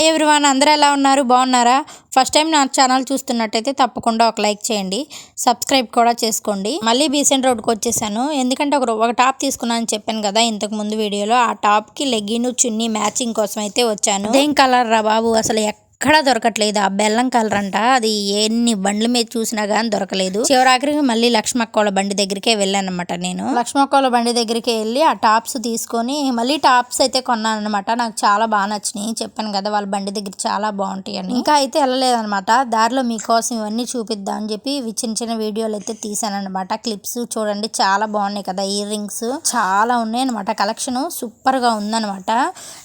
Hi everyone అందరూ ఎలా ఉన్నారు? బాగున్నారా? ఫస్ట్ టైం నా ఛానల్ చూస్తున్నట్టయితే తప్పకుండా ఒక లైక్ చేయండి. సబ్స్క్రైబ్ కూడా చేసుకోండి. మళ్ళీ బీసెంట్ రోడ్కి వచ్చేసాను. ఎందుకంటే ఒక ఒక టాప్ తీసుకున్నాను చెప్పాను కదా ఇంతకు ముందు వీడియోలో ఆ టాప్కి లెగ్గిన్ చున్నీ మ్యాచింగ్ కోసం అయితే వచ్చాను. ఏం కలర్ రా బాబు? అసలు ఎక్కడా దొరకట్లేదు. ఆ బెల్లం కలర్ అంట. అది ఎన్ని బండ్ల మీద చూసినా గానీ దొరకలేదు. చివరాఖరికి మళ్ళీ లక్ష్మక్కోల బండి దగ్గరికే వెళ్ళానమాట నేను. లక్ష్మక్కోల బండి దగ్గరికి వెళ్ళి ఆ టాప్స్ తీసుకొని మళ్ళీ టాప్స్ అయితే కొన్నాను అనమాట నాకు చాలా బాగా నచ్చినాయి. చెప్పాను కదా వాళ్ళ బండి దగ్గర చాలా బాగుంటాయి అని ఇంకా అయితే వెళ్ళలేదన్నమాట. దారిలో మీకోసం ఇవన్నీ చూపిద్దాం అని చెప్పి ఇవి చిన్న చిన్న వీడియోలు అయితే తీసాను అనమాట క్లిప్స్ చూడండి. చాలా బాగున్నాయి కదా. ఇయర్ రింగ్స్ చాలా ఉన్నాయి అనమాట కలెక్షన్ సూపర్గా ఉందనమాట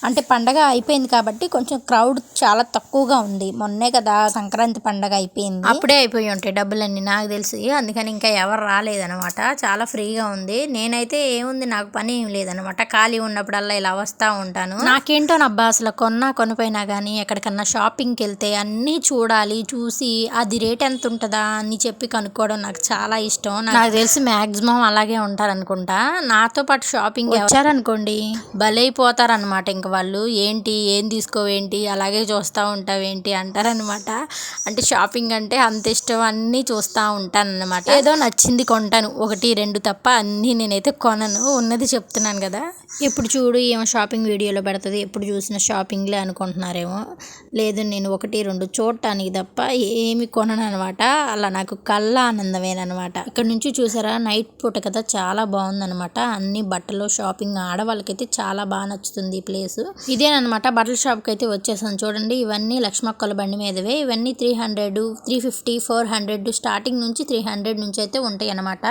అంటే పండగ అయిపోయింది కాబట్టి కొంచెం క్రౌడ్ చాలా తక్కువ తక్కువగా ఉంది. మొన్నే కదా సంక్రాంతి పండగ అయిపోయింది. అప్పుడే అయిపోయి ఉంటాయి డబ్బులన్నీ నాకు తెలిసి. అందుకని ఇంకా ఎవరు రాలేదనమాట చాలా ఫ్రీగా ఉంది. నేనైతే ఏముంది నాకు పని ఏం లేదనమాట ఖాళీ ఉన్నప్పుడల్లా ఇలా వస్తా ఉంటాను. నాకేంటో నబ్బా అసలు కొన్నా కొనిపోయినా కానీ ఎక్కడికన్నా షాపింగ్కి వెళ్తే అన్నీ చూడాలి చూసి అది రేట్ ఎంత ఉంటుందా అని చెప్పి కనుక్కోవడం నాకు చాలా ఇష్టం. నాకు తెలిసి మాక్సిమం అలాగే ఉంటారనుకుంటా. నాతో పాటు షాపింగ్ వచ్చారనుకోండి. బలైపోతారనమాట ఇంక వాళ్ళు ఏంటి ఏం తీసుకోవేంటి అలాగే చూస్తూ ఉంటావేంటి అంటారనమాట అంటే షాపింగ్ అంటే అంత ఇష్టం అన్నీ చూస్తూ ఉంటాను అనమాట ఏదో నచ్చింది కొంటాను. ఒకటి రెండు తప్ప అన్నీ నేనైతే కొనను. ఉన్నది చెప్తున్నాను కదా. ఎప్పుడు చూడు ఏమో షాపింగ్ వీడియోలో పెడుతుంది. ఎప్పుడు చూసిన షాపింగ్లే అనుకుంటున్నారేమో. లేదు నేను ఒకటి రెండు చూడటానికి తప్ప ఏమి కొనను అనమాట అలా నాకు కళ్ళ ఆనందమేనమాట ఇక్కడ నుంచి చూసారా నైట్ పూట కదా చాలా బాగుందనమాట అన్ని బట్టలు షాపింగ్ ఆడవాళ్ళకైతే చాలా బాగా నచ్చుతుంది ఈ ప్లేస్. ఇదేనమాట బట్టల షాప్కి అయితే వచ్చేసాను. చూడండి ఇవన్నీ లక్ష్మక్కల బండి మీదవే. ఇవన్నీ three hundred three fifty four hundred starting నుంచి త్రీ హండ్రెడ్ నుంచి అయితే ఉంటాయి అనమాట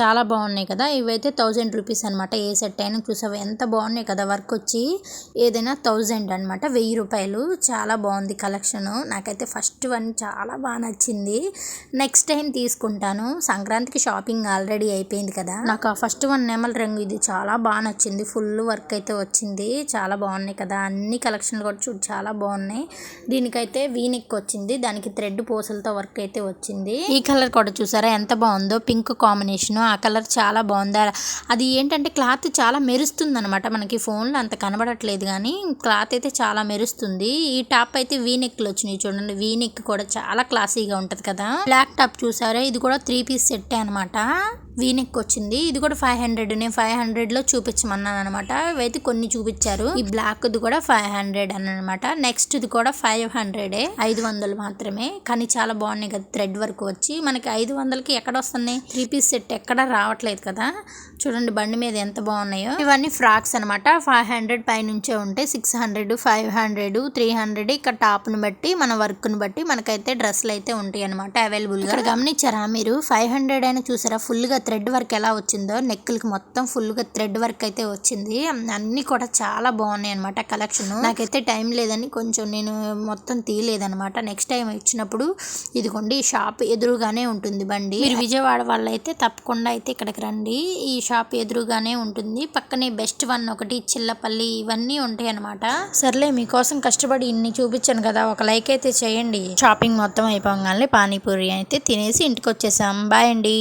చాలా బాగున్నాయి కదా. ఇవైతే థౌజండ్ రూపీస్ అనమాట ఏ సెట్ అయినా. చూసావు? ఎంత బాగున్నాయి కదా వర్క్ వచ్చి. ఏదైనా థౌజండ్ అనమాట వెయ్యి రూపాయలు. చాలా బాగుంది కలెక్షన్ నాకైతే ఫస్ట్ వన్ చాలా బాగా నచ్చింది. నెక్స్ట్ టైం తీసుకుంటాను. సంక్రాంతికి షాపింగ్ ఆల్రెడీ అయిపోయింది కదా. నాకు ఆ ఫస్ట్ వన్ నెమల్ రంగు ఇది చాలా బాగా నచ్చింది. ఫుల్ వర్క్ అయితే వచ్చింది. చాలా బాగున్నాయి కదా. అన్ని కలెక్షన్లు కూడా చూడు చాలా బాగున్నాయి. దీనికైతే వీనెక్ వచ్చింది. దానికి థ్రెడ్ పూసలతో వర్క్ అయితే వచ్చింది. ఈ కలర్ కూడా చూసారా? ఎంత బాగుందో? పింక్ కాంబినేషన్ ఆ కలర్ చాలా బాగుందా? అది ఏంటంటే క్లాత్ చాలా మెరుస్తుంది అనమాట మనకి ఫోన్లో అంత కనబడట్లేదు కానీ క్లాత్ అయితే చాలా మెరుస్తుంది. ఈ టాప్ అయితే వీనెక్లు వచ్చినాయి చూడండి. వీనెక్ కూడా చాలా క్లాసీగా ఉంటుంది కదా? బ్లాక్ టాప్ చూసారా? ఇది కూడా త్రీ పీస్ సెట్ అనమాట వీనెక్ వచ్చింది ఇది కూడా ఫైవ్ హండ్రెడ్ నేను ఫైవ్ హండ్రెడ్లో చూపించమన్నాను అనమాట ఇవైతే కొన్ని చూపించారు. ఈ బ్లాక్ ది కూడా ఫైవ్ హండ్రెడ్ అని అనమాట నెక్స్ట్ ఇది కూడా ఫైవ్ హండ్రెడే ఐదు వందలు మాత్రమే. కానీ చాలా బాగున్నాయి కదా థ్రెడ్ వర్క్ వచ్చి. మనకి ఐదు వందలకి ఎక్కడ వస్తున్నాయి? త్రీ పీస్ సెట్ ఎక్కడ రావట్లేదు కదా. చూడండి బండి మీద ఎంత బాగున్నాయో. ఇవన్నీ ఫ్రాక్స్ అనమాట ఫైవ్ హండ్రెడ్ పైనుంచే ఉంటే ఉంటాయి six hundred five hundred three hundred ఇక్కడ టాప్ను బట్టి మన వర్క్ను బట్టి మనకైతే డ్రెస్సులు అయితే ఉంటాయి అనమాట అవైలబుల్గా గమనించారా మీరు? ఫైవ్ హండ్రెడ్ అయినా చూసారా? ఫుల్గా థ్రెడ్ వర్క్ ఎలా వచ్చిందో నెక్కులకి మొత్తం ఫుల్గా థ్రెడ్ వర్క్ అయితే వచ్చింది. అన్నీ కూడా చాలా బాగున్నాయి అనమాట కలెక్షన్. నాకైతే టైం లేదని కొంచెం నేను మొత్తం తీయలేదనమాట నెక్స్ట్ టైం ఇచ్చినప్పుడు ఇదిగోండి ఈ షాప్ ఎదురుగానే ఉంటుంది బండి. మీరు విజయవాడ వాళ్ళైతే తప్పకుండా అయితే ఇక్కడికి రండి. ఈ షాప్ ఎదురుగానే ఉంటుంది. పక్కనే బెస్ట్ వన్ ఒకటి చిల్లపల్లి ఇవన్నీ ఉంటాయి అనమాట సర్లే మీకోసం కష్టపడి ఇన్ని చూపించాను కదా ఒక లైక్ అయితే చేయండి. షాపింగ్ మొత్తం అయిపోగానే పానీపూరి అయితే తినేసి ఇంటికి వచ్చేసాం బాయ్ అండి.